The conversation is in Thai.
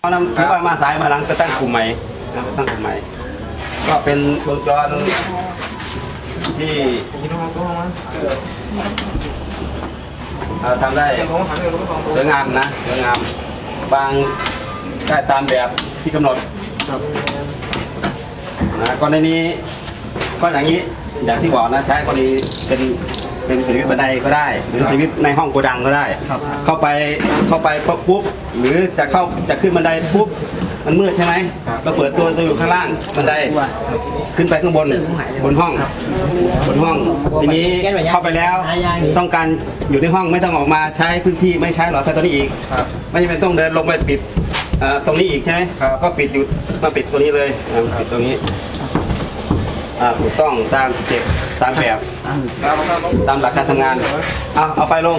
เอานำถือว่ามาสายมาหลังก็ตั้งกลุ่มใหม่นะตั้งกลุ่มใหม่ ก็เป็นวงจรที่เอ่อทำได้สวยงามนะสวยงามบางได้ตามแบบที่กำหนดนะกรณีนี้ก็อย่างนี้อย่างที่บอกนะใช้กรณีเป็น เป็นสวิตช์บันไดก็ได้ หรือสวิตช์ในห้องโกดังก็ได้เข้าไปเข้าไปปุ๊บหรือจะเข้าจะขึ้นบันไดปุ๊บมันมืดใช่ไหมเราเปิดตัวตัวอยู่ข้างล่างบันไดขึ้นไปข้างบนบนห้อง บนห้องทีนี้เข้าไปแล้ว ต้องการอยู่ในห้องไม่ต้องออกมาใช้พื้นที่ไม่ใช้หลอดไฟตัวนี้อีกไม่จำเป็นต้องเดินลงไปปิดเอ่อตรงนี้อีกใช่ไหมก็ปิดอยู่มาปิดตัวนี้เลยอ่าปิดตรงนี้ อ่าถูกต้องตามสเต็ปตามแบบ ตามหลักการทำงานเอาเอาไปลง